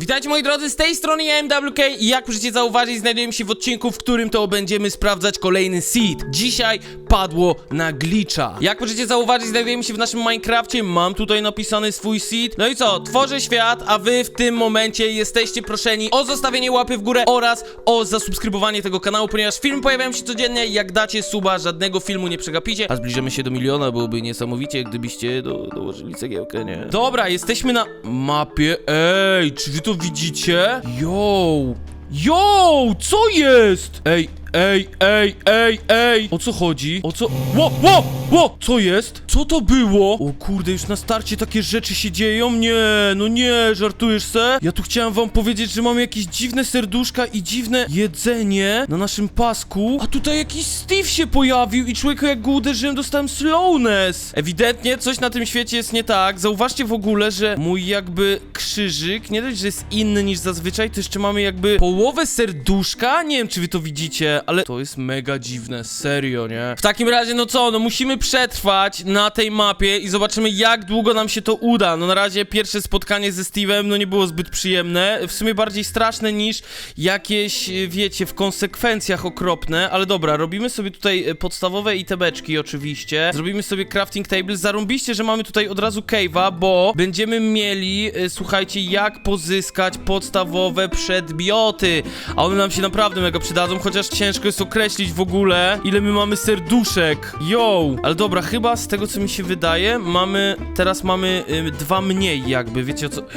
Witajcie moi drodzy, z tej strony ja MWK i jak możecie zauważyć znajdujemy się w odcinku, w którym to będziemy sprawdzać kolejny seed. Dzisiaj padło na glitcha. Jak możecie zauważyć znajdujemy się w naszym Minecrafcie, mam tutaj napisany swój seed. No i co, tworzę świat, a wy w tym momencie jesteście proszeni o zostawienie łapy w górę oraz o zasubskrybowanie tego kanału, ponieważ filmy pojawiają się codziennie jak dacie suba, żadnego filmu nie przegapicie, a zbliżymy się do miliona, byłoby niesamowicie, gdybyście do, dołożyli cegiełkę, nie? Dobra, jesteśmy na mapie, ej, czy to widzicie? Yo! Yo! Co jest? Ej, ej, ej, ej, ej! O co chodzi? O co? Ło, ło, ło! Co jest? Co to było? O kurde, już na starcie takie rzeczy się dzieją? Nie, no nie, żartujesz se? Ja tu chciałem wam powiedzieć, że mamy jakieś dziwne serduszka i dziwne jedzenie na naszym pasku, a tutaj jakiś Steve się pojawił i człowieku jak go uderzyłem dostałem slowness. Ewidentnie coś na tym świecie jest nie tak. Zauważcie w ogóle, że mój jakby krzyżyk, nie dość, że jest inny niż zazwyczaj, to jeszcze mamy jakby połowę serduszka. Nie wiem, czy wy to widzicie, ale to jest mega dziwne, serio, nie? W takim razie, no co, no musimy przetrwać na tej mapie i zobaczymy, jak długo nam się to uda. No na razie pierwsze spotkanie ze Steve'em, no nie było zbyt przyjemne, w sumie bardziej straszne niż jakieś, y, wiecie, w konsekwencjach okropne, ale dobra, robimy sobie tutaj y, podstawowe itebeczki oczywiście, zrobimy sobie crafting table, zarąbiście, że mamy tutaj od razu cave'a, bo będziemy mieli, y, słuchajcie, jak pozyskać podstawowe przedmioty, a one nam się naprawdę mega przydadzą, chociaż ciężko jest określić w ogóle, ile my mamy serduszek, yo, ale dobra, chyba z tego, co mi się wydaje, mamy, teraz mamy y, dwa mniej jakby, wiecie o co...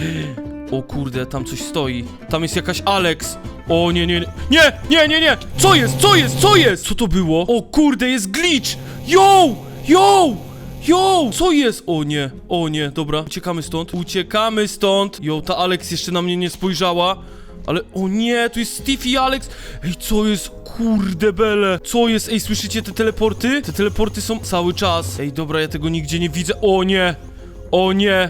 O kurde, tam coś stoi. Tam jest jakaś Alex. O nie, nie, nie. Nie, nie, nie, nie. Co jest? Co jest? Co jest? Co to było? O kurde, jest glitch. Yo! Yo! Yo! Co jest? O nie, o nie, dobra. Uciekamy stąd. Uciekamy stąd. Yo, ta Alex jeszcze na mnie nie spojrzała. Ale o nie, tu jest Steve i Alex. Ej, co jest? Kurde bele. Co jest? Ej, słyszycie te teleporty? Te teleporty są cały czas. Ej, dobra, ja tego nigdzie nie widzę. O nie. O nie.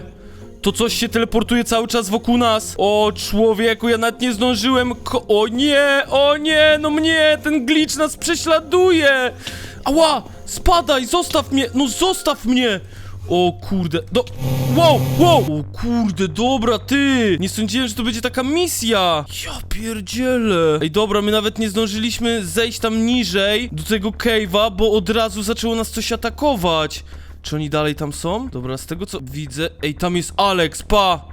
To coś się teleportuje cały czas wokół nas. O człowieku, ja nawet nie zdążyłem. Ko o nie, o nie, no mnie, ten glitch nas prześladuje. Ała, spadaj, zostaw mnie, no zostaw mnie. O kurde, do... Wow, wow! O kurde, dobra, ty! Nie sądziłem, że to będzie taka misja! Ja pierdzielę! Ej, dobra, my nawet nie zdążyliśmy zejść tam niżej do tego cave'a, bo od razu zaczęło nas coś atakować. Czy oni dalej tam są? Dobra, z tego co widzę... Ej, tam jest Alex, pa!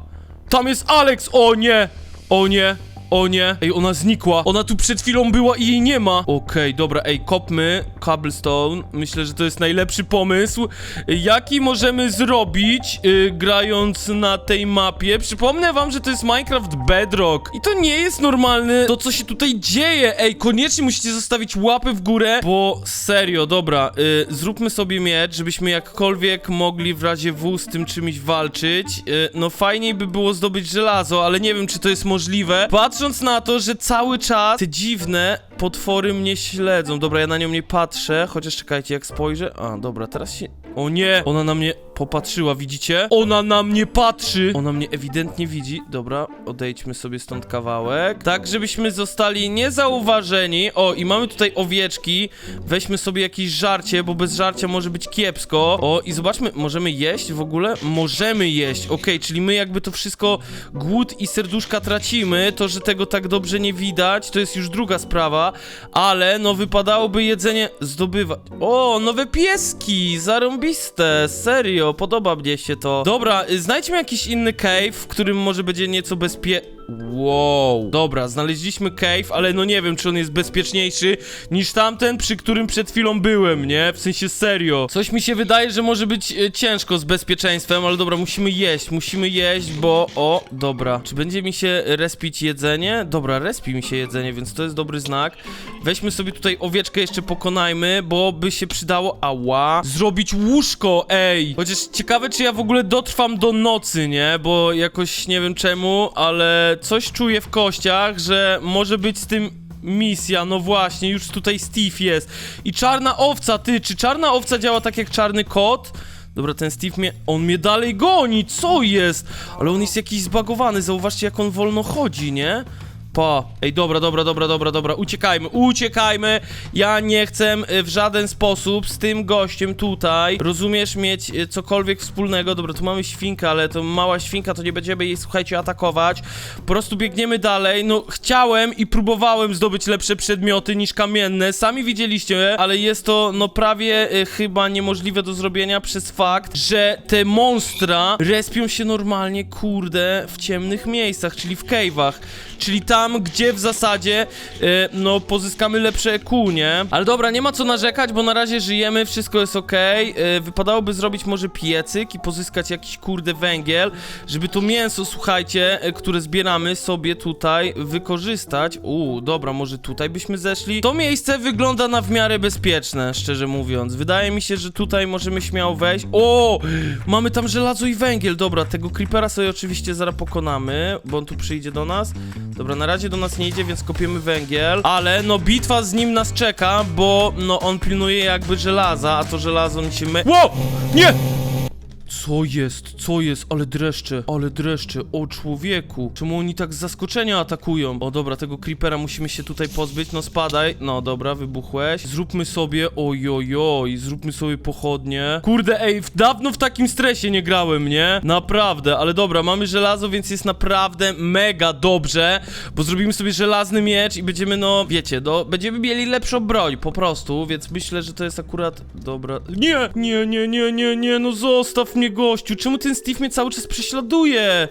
Tam jest Alex! O nie! O nie! O nie! Ej, ona znikła! Ona tu przed chwilą była i jej nie ma! Okej, dobra, ej, kopmy cobblestone. Myślę, że to jest najlepszy pomysł. Jaki możemy zrobić, y, grając na tej mapie? Przypomnę wam, że to jest Minecraft Bedrock. I to nie jest normalne to, co się tutaj dzieje. Ej, koniecznie musicie zostawić łapy w górę, bo serio, dobra, y, zróbmy sobie miecz, żebyśmy jakkolwiek mogli w razie W z tym czymś walczyć. Y, no fajniej by było zdobyć żelazo, ale nie wiem, czy to jest możliwe. Patrząc na to, że cały czas te dziwne potwory mnie śledzą. Dobra, ja na nią nie patrzę, chociaż czekajcie, jak spojrzę... A, dobra, teraz się... O nie! Ona na mnie popatrzyła, widzicie? Ona na mnie patrzy! Ona mnie ewidentnie widzi. Dobra, odejdźmy sobie stąd kawałek. Tak, żebyśmy zostali niezauważeni. O, i mamy tutaj owieczki. Weźmy sobie jakieś żarcie, bo bez żarcia może być kiepsko. O, i zobaczmy, możemy jeść w ogóle? Możemy jeść, okej, czyli my jakby to wszystko głód i serduszka tracimy. To, że tego tak dobrze nie widać, to jest już druga sprawa. Ale, no, wypadałoby jedzenie zdobywać. O, nowe pieski! Zarąbiste, serio, podoba mnie się to. Dobra, y, znajdźmy jakiś inny cave, w którym może będzie nieco bezpie... Wow. Dobra, znaleźliśmy cave, ale no nie wiem, czy on jest bezpieczniejszy niż tamten, przy którym przed chwilą byłem, nie? W sensie serio. Coś mi się wydaje, że może być e, ciężko z bezpieczeństwem, ale dobra, musimy jeść, musimy jeść, bo... O, dobra. Czy będzie mi się respić jedzenie? Dobra, respi mi się jedzenie, więc to jest dobry znak. Weźmy sobie tutaj owieczkę jeszcze pokonajmy, bo by się przydało... Ała. Zrobić łóżko, ej! Chociaż ciekawe, czy ja w ogóle dotrwam do nocy, nie? Bo jakoś nie wiem czemu, ale coś czuję w kościach, że może być z tym misja, no właśnie, już tutaj Steve jest. I czarna owca, ty, czy czarna owca działa tak jak czarny kot? Dobra, ten Steve mnie, on mnie dalej goni, co jest? Ale on jest jakiś zbagowany, zauważcie jak on wolno chodzi, nie? Ej, dobra, dobra, dobra, dobra, dobra. Uciekajmy, uciekajmy. Ja nie chcę y, w żaden sposób z tym gościem tutaj, rozumiesz, mieć y, cokolwiek wspólnego. Dobra, tu mamy świnkę, ale to mała świnka, to nie będziemy jej, słuchajcie, atakować. Po prostu biegniemy dalej. No, chciałem i próbowałem zdobyć lepsze przedmioty niż kamienne. Sami widzieliście, ale jest to, no, prawie y, chyba niemożliwe do zrobienia przez fakt, że te monstra respią się normalnie, kurde, w ciemnych miejscach, czyli w cave'ach. Czyli tam, gdzie w zasadzie, e, no, pozyskamy lepsze EQ, nie? Ale dobra, nie ma co narzekać, bo na razie żyjemy, wszystko jest okej. E, wypadałoby zrobić może piecyk i pozyskać jakiś, kurde, węgiel, żeby to mięso, słuchajcie, e, które zbieramy sobie tutaj wykorzystać. Uuu, dobra, może tutaj byśmy zeszli. To miejsce wygląda na w miarę bezpieczne, szczerze mówiąc. Wydaje mi się, że tutaj możemy śmiało wejść. O! Mamy tam żelazo i węgiel. Dobra, tego creepera sobie oczywiście zaraz pokonamy, bo on tu przyjdzie do nas. Dobra, na razie do nas nie idzie, więc kopiemy węgiel. Ale no bitwa z nim nas czeka, bo no on pilnuje jakby żelaza, a to żelazo mi się my... Ło! Nie! Co jest? Co jest? Ale dreszcze, ale dreszcze. O człowieku. Czemu oni tak z zaskoczenia atakują? O dobra, tego creepera musimy się tutaj pozbyć. No spadaj. No dobra, wybuchłeś. Zróbmy sobie, ojojoj, zróbmy sobie pochodnie. Kurde, ej, dawno w takim stresie nie grałem, nie? Naprawdę, ale dobra, mamy żelazo, więc jest naprawdę mega dobrze, bo zrobimy sobie żelazny miecz i będziemy, no, wiecie, no, będziemy mieli lepszą broń, po prostu, więc myślę, że to jest akurat dobra. Nie, nie, nie, nie, nie, nie, no zostaw mnie, gościu, czemu ten Steve mnie cały czas prześladuje?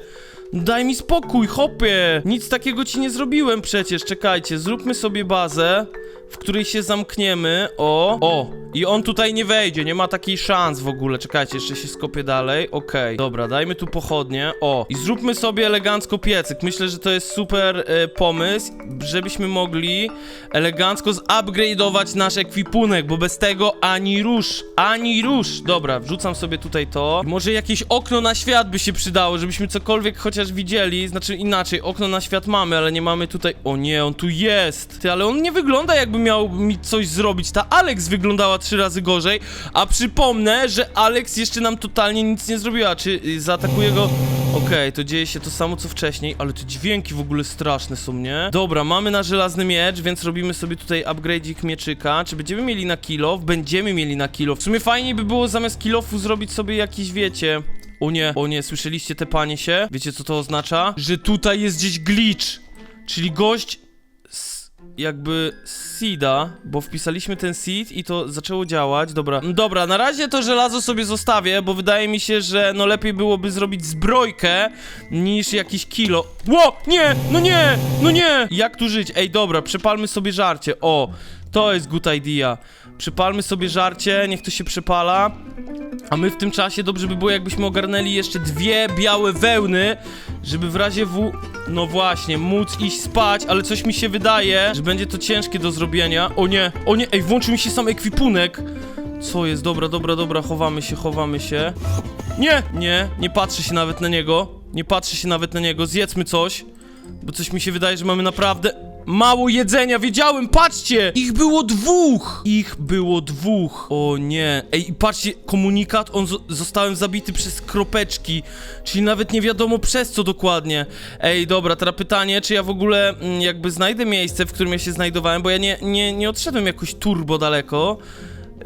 Daj mi spokój, hopie! Nic takiego ci nie zrobiłem przecież, czekajcie, zróbmy sobie bazę, w której się zamkniemy, o, o, i on tutaj nie wejdzie, nie ma takiej szans w ogóle, czekajcie, jeszcze się skopię dalej, okej, dobra, dajmy tu pochodnie, o, i zróbmy sobie elegancko piecyk, myślę, że to jest super e, pomysł, żebyśmy mogli elegancko zupgrade'ować nasz ekwipunek, bo bez tego ani rusz, ani rusz, dobra, wrzucam sobie tutaj to, może jakieś okno na świat by się przydało, żebyśmy cokolwiek chociaż widzieli, znaczy inaczej, okno na świat mamy, ale nie mamy tutaj, o nie, on tu jest, ty, ale on nie wygląda jakby miał mi coś zrobić, ta Alex wyglądała trzy razy gorzej, a przypomnę, że Alex jeszcze nam totalnie nic nie zrobiła, czy y, zaatakuje go... Okej, to dzieje się to samo co wcześniej, ale te dźwięki w ogóle straszne są, nie? Dobra, mamy na żelazny miecz, więc robimy sobie tutaj upgrade'ik mieczyka. Czy będziemy mieli na kilof? Będziemy mieli na kilof. W sumie fajnie by było zamiast kilofu zrobić sobie jakiś, wiecie... O nie, o nie, słyszeliście te panie się? Wiecie co to oznacza? Że tutaj jest gdzieś glitch, czyli gość jakby seeda, bo wpisaliśmy ten seed i to zaczęło działać. Dobra, dobra, na razie to żelazo sobie zostawię, bo wydaje mi się, że no lepiej byłoby zrobić zbrojkę niż jakiś kilo. Ło, nie, no nie, no nie! Jak tu żyć? Ej, dobra, przepalmy sobie żarcie. O, to jest good idea. Przypalmy sobie żarcie, niech to się przepala. A my w tym czasie dobrze by było, jakbyśmy ogarnęli jeszcze dwie białe wełny, żeby w razie W, no właśnie, móc iść spać, ale coś mi się wydaje, że będzie to ciężkie do zrobienia. O nie, o nie, ej, włączył mi się sam ekwipunek. Co jest? Dobra, dobra, dobra, chowamy się, chowamy się. Nie, nie, nie patrzy się nawet na niego. Nie patrzy się nawet na niego, zjedzmy coś. Bo coś mi się wydaje, że mamy naprawdę mało jedzenia, wiedziałem, patrzcie! Ich było dwóch! Ich było dwóch. O nie. Ej, patrzcie, komunikat, on zo- zostałem zabity przez kropeczki, czyli nawet nie wiadomo przez co dokładnie. Ej, dobra, teraz pytanie, czy ja w ogóle mm, jakby znajdę miejsce, w którym ja się znajdowałem, bo ja nie, nie, nie odszedłem jakoś turbo daleko.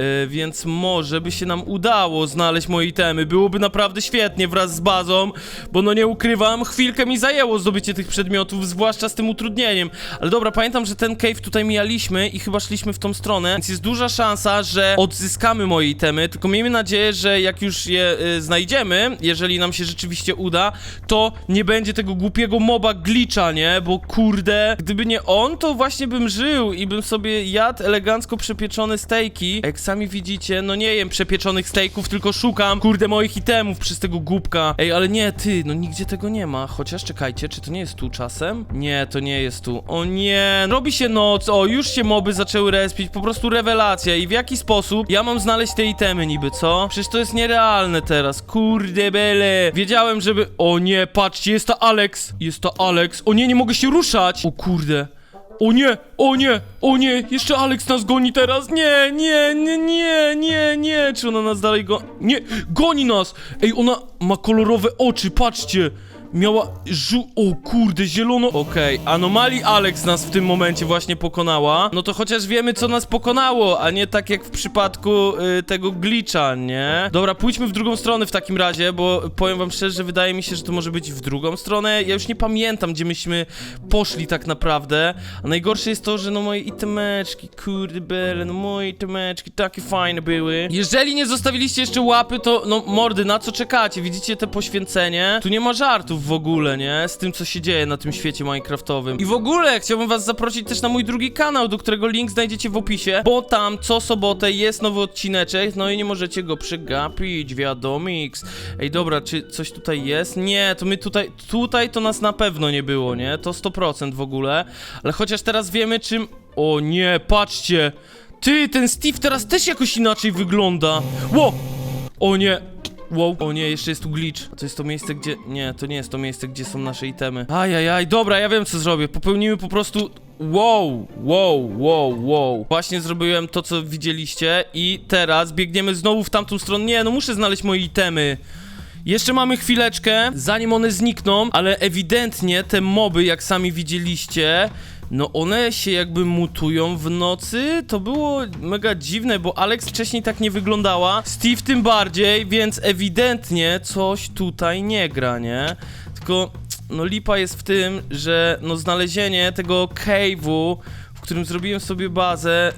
Yy, więc może by się nam udało znaleźć moje itemy. Byłoby naprawdę świetnie wraz z bazą, bo no nie ukrywam, chwilkę mi zajęło zdobycie tych przedmiotów, zwłaszcza z tym utrudnieniem. Ale dobra, pamiętam, że ten cave tutaj mijaliśmy i chyba szliśmy w tą stronę, więc jest duża szansa, że odzyskamy moje itemy, tylko miejmy nadzieję, że jak już je y, znajdziemy, jeżeli nam się rzeczywiście uda, to nie będzie tego głupiego moba glitcha, nie? Bo kurde, gdyby nie on, to właśnie bym żył i bym sobie jadł elegancko przepieczone stejki. Jak sami widzicie, no nie jem przepieczonych stejków, tylko szukam, kurde, moich itemów przez tego głupka. Ej, ale nie, ty, no nigdzie tego nie ma. Chociaż czekajcie, czy to nie jest tu czasem? Nie, to nie jest tu. O nie, robi się noc, o, już się moby zaczęły respić, po prostu rewelacja. I w jaki sposób ja mam znaleźć te itemy niby, co? Przecież to jest nierealne teraz, kurde bele. Wiedziałem, żeby... O nie, patrzcie, jest ta Alex. Jest ta Alex. O nie, nie mogę się ruszać. O kurde. O nie, o nie, o nie, jeszcze Alex nas goni teraz. Nie, nie, nie, nie, nie, nie. Czy ona nas dalej go... Nie, goni nas. Ej, ona ma kolorowe oczy, patrzcie. Miała żu... O kurde, zielono... Okej, anomalii Alex nas w tym momencie właśnie pokonała. No to chociaż wiemy, co nas pokonało, a nie tak jak w przypadku y, tego glitcha, nie? Dobra, pójdźmy w drugą stronę w takim razie, bo powiem wam szczerze, że wydaje mi się, że to może być w drugą stronę. Ja już nie pamiętam, gdzie myśmy poszli tak naprawdę. A najgorsze jest to, że no moje itemeczki, kurde bele, no moje itemeczki takie fajne były. Jeżeli nie zostawiliście jeszcze łapy, to no mordy, na co czekacie? Widzicie te poświęcenie? Tu nie ma żartów w ogóle, nie? Z tym, co się dzieje na tym świecie minecraftowym. I w ogóle chciałbym was zaprosić też na mój drugi kanał, do którego link znajdziecie w opisie, bo tam co sobotę jest nowy odcineczek, no i nie możecie go przegapić, wiadomix. Ej, dobra, czy coś tutaj jest? Nie, to my tutaj, tutaj to nas na pewno nie było, nie? To 100% w ogóle, ale chociaż teraz wiemy czym... O nie, patrzcie! Ty, ten Steve teraz też jakoś inaczej wygląda. Ło! O nie! Wow, o nie, jeszcze jest tu glitch. A to jest to miejsce, gdzie... Nie, to nie jest to miejsce, gdzie są nasze itemy. Ajajaj, dobra, ja wiem co zrobię. Popełnimy po prostu... Wow, wow, wow, wow. Właśnie zrobiłem to, co widzieliście i teraz biegniemy znowu w tamtą stronę. Nie, no muszę znaleźć moje itemy. Jeszcze mamy chwileczkę, zanim one znikną, ale ewidentnie te moby, jak sami widzieliście, no one się jakby mutują w nocy. To było mega dziwne, bo Alex wcześniej tak nie wyglądała, Steve tym bardziej, więc ewidentnie coś tutaj nie gra, nie? Tylko, no lipa jest w tym, że no znalezienie tego cave'u, w którym zrobiłem sobie bazę,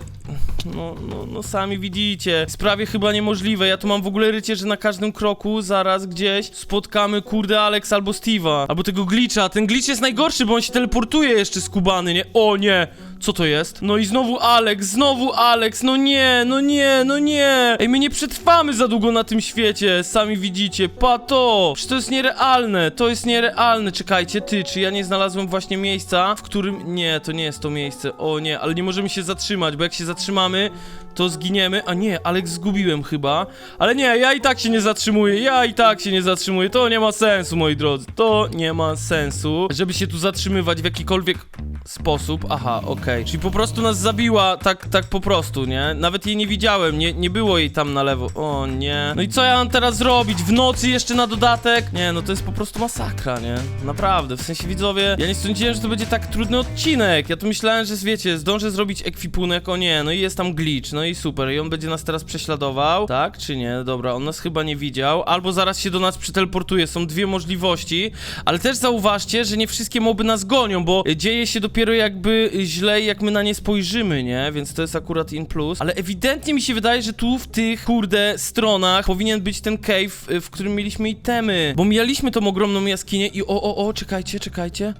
no, no, no sami widzicie. Sprawie chyba niemożliwe. Ja tu mam w ogóle rycie, że na każdym kroku zaraz gdzieś spotkamy kurde Alex albo Steve'a. Albo tego glitcha. Ten glitch jest najgorszy, bo on się teleportuje jeszcze skubany, nie? O nie! Co to jest? No i znowu Alex, znowu Alex, no nie, no nie, no nie! Ej, my nie przetrwamy za długo na tym świecie, sami widzicie, pato! Przecież to jest nierealne, to jest nierealne, czekajcie, ty, czy ja nie znalazłem właśnie miejsca, w którym... Nie, to nie jest to miejsce, o nie, ale nie możemy się zatrzymać, bo jak się zatrzymamy, to zginiemy, a nie, Alex zgubiłem chyba, ale nie, ja i tak się nie zatrzymuję, ja i tak się nie zatrzymuję, to nie ma sensu, moi drodzy, to nie ma sensu, żeby się tu zatrzymywać w jakikolwiek sposób, aha, okej, czyli po prostu nas zabiła, tak, tak po prostu, nie, nawet jej nie widziałem, nie, nie było jej tam na lewo, o nie, no i co ja mam teraz zrobić, w nocy jeszcze na dodatek, nie, no to jest po prostu masakra, nie, naprawdę, w sensie widzowie, ja nie sądziłem, że to będzie tak trudny odcinek, ja tu myślałem, że wiecie, zdążę zrobić ekwipunek, o nie, no i jest tam glitch, no i super, i on będzie nas teraz prześladował, tak, czy nie, dobra, on nas chyba nie widział, albo zaraz się do nas przeteleportuje, są dwie możliwości, ale też zauważcie, że nie wszystkie moby nas gonią, bo dzieje się dopiero jakby źle, jak my na nie spojrzymy, nie, więc to jest akurat in plus, ale ewidentnie mi się wydaje, że tu w tych, kurde, stronach powinien być ten cave, y, w którym mieliśmy itemy, bo mijaliśmy tą ogromną jaskinię i o, o, o, czekajcie, czekajcie,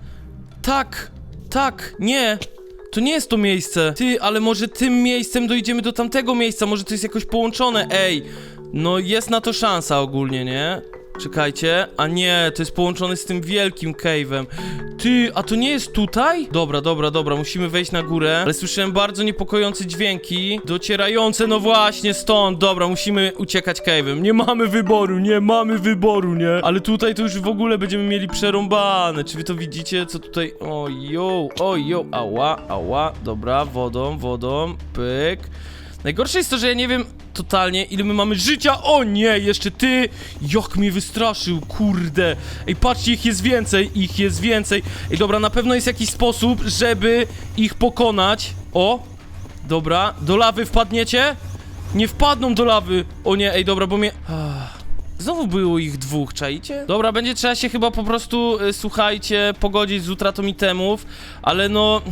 tak, tak, nie, to nie jest to miejsce. Ty, ale może tym miejscem dojdziemy do tamtego miejsca, może to jest jakoś połączone, ej. No jest na to szansa ogólnie, nie? Czekajcie, a nie, to jest połączone z tym wielkim cave'em. Ty, a to nie jest tutaj? Dobra, dobra, dobra, musimy wejść na górę, ale słyszałem bardzo niepokojące dźwięki, docierające, no właśnie, stąd, dobra, musimy uciekać cave'em. Nie mamy wyboru, nie mamy wyboru, nie? Ale tutaj to już w ogóle będziemy mieli przerąbane, czy wy to widzicie, co tutaj, o jo, o jo, ała, ała, dobra, wodą, wodą, pyk. Najgorsze jest to, że ja nie wiem totalnie, ile my mamy życia. O nie, jeszcze ty! Jak mnie wystraszył, kurde. Ej, patrzcie, ich jest więcej, ich jest więcej. Ej, dobra, na pewno jest jakiś sposób, żeby ich pokonać. O, dobra, do lawy wpadniecie? Nie wpadną do lawy. O nie, ej, dobra, bo mnie... Znowu było ich dwóch, czaicie? Dobra, będzie trzeba się chyba po prostu, y, słuchajcie, pogodzić z utratą itemów, ale no...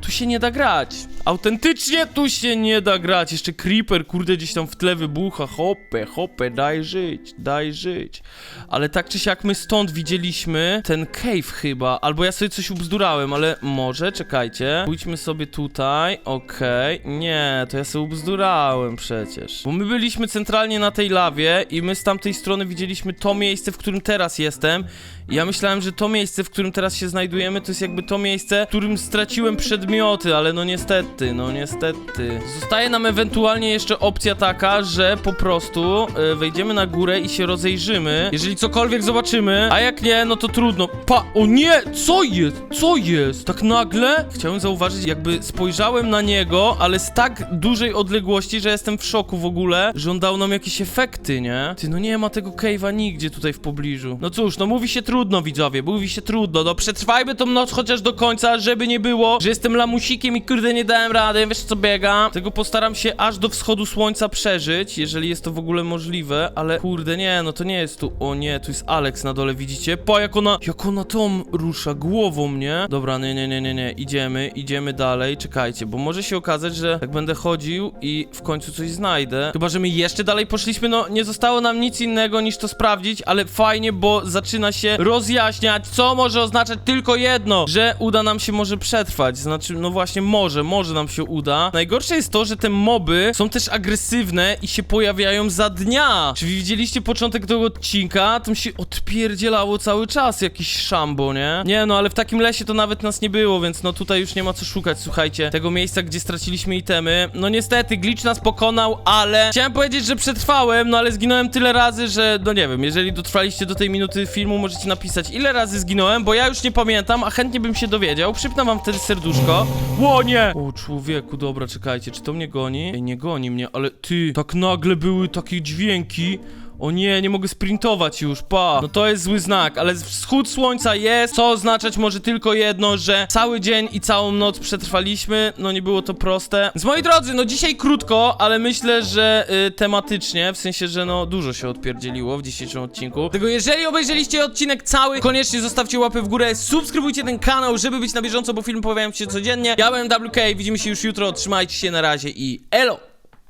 Tu się nie da grać. Autentycznie tu się nie da grać. Jeszcze creeper, kurde, gdzieś tam w tle wybucha. Hopę, hopę, daj żyć, daj żyć. Ale tak czy siak my stąd widzieliśmy ten cave chyba. Albo ja sobie coś ubzdurałem, ale może, czekajcie. Pójdźmy sobie tutaj, okej. Nie, to ja sobie ubzdurałem przecież. Bo my byliśmy centralnie na tej lawie i my z tamtej strony widzieliśmy to miejsce, w którym teraz jestem. I ja myślałem, że to miejsce, w którym teraz się znajdujemy, to jest jakby to miejsce, w którym straciłem przedmioty, ale no niestety, no niestety. Zostaje nam ewentualnie jeszcze opcja taka, że po prostu e, wejdziemy na górę i się rozejrzymy. Jeżeli cokolwiek zobaczymy, a jak nie, no to trudno. Pa, o nie, co jest? Co jest? Tak nagle? Chciałem zauważyć, jakby spojrzałem na niego, ale z tak dużej odległości, że jestem w szoku w ogóle, że on dał nam jakieś efekty, nie? Ty, no nie ma tego cave'a nigdzie tutaj w pobliżu. No cóż, no mówi się trudno, widzowie, mówi się trudno. No przetrwajmy tą noc chociaż do końca, żeby nie było, że jestem lamusikiem i kurde nie dałem rady, wiesz co biega. Tego postaram się aż do wschodu słońca przeżyć, jeżeli jest to w ogóle możliwe, ale kurde nie, no to nie jest tu, o nie, tu jest Alex na dole, widzicie? Po jak ona, jak ona tą rusza głową, nie? Dobra, nie, nie, nie, nie, nie, idziemy, idziemy dalej, czekajcie, bo może się okazać, że jak będę chodził i w końcu coś znajdę, chyba, że my jeszcze dalej poszliśmy, no nie zostało nam nic innego niż to sprawdzić, ale fajnie, bo zaczyna się rozjaśniać, co może oznaczać tylko jedno, że uda nam się może przetrwać, znaczy, no właśnie może, może nam się uda. Najgorsze jest to, że te moby są też agresywne i się pojawiają za dnia. Czy widzieliście początek tego odcinka? Tam się odpierdzielało cały czas jakiś szambo, nie? Nie, no ale w takim lesie to nawet nas nie było, więc no tutaj już nie ma co szukać, słuchajcie, tego miejsca, gdzie straciliśmy itemy. No niestety, glitch nas pokonał, ale chciałem powiedzieć, że przetrwałem, no ale zginąłem tyle razy, że no nie wiem, jeżeli dotrwaliście do tej minuty filmu, możecie napisać ile razy zginąłem, bo ja już nie pamiętam, a chętnie bym się dowiedział. Przypnę wam wtedy serduszko. Łonie! O człowieku, dobra, czekajcie, czy to mnie goni? Ej, nie goni mnie, ale ty, tak nagle były takie dźwięki. O nie, nie mogę sprintować już, pa. No to jest zły znak, ale wschód słońca jest, co oznaczać może tylko jedno, że cały dzień i całą noc przetrwaliśmy, no nie było to proste. Więc moi drodzy, no dzisiaj krótko, ale myślę, że y, tematycznie, w sensie, że no dużo się odpierdzieliło w dzisiejszym odcinku. Tego jeżeli obejrzeliście odcinek cały, koniecznie zostawcie łapę w górę, subskrybujcie ten kanał, żeby być na bieżąco, bo filmy pojawiają się codziennie. Ja byłem WK, widzimy się już jutro, trzymajcie się na razie i elo!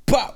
Pa!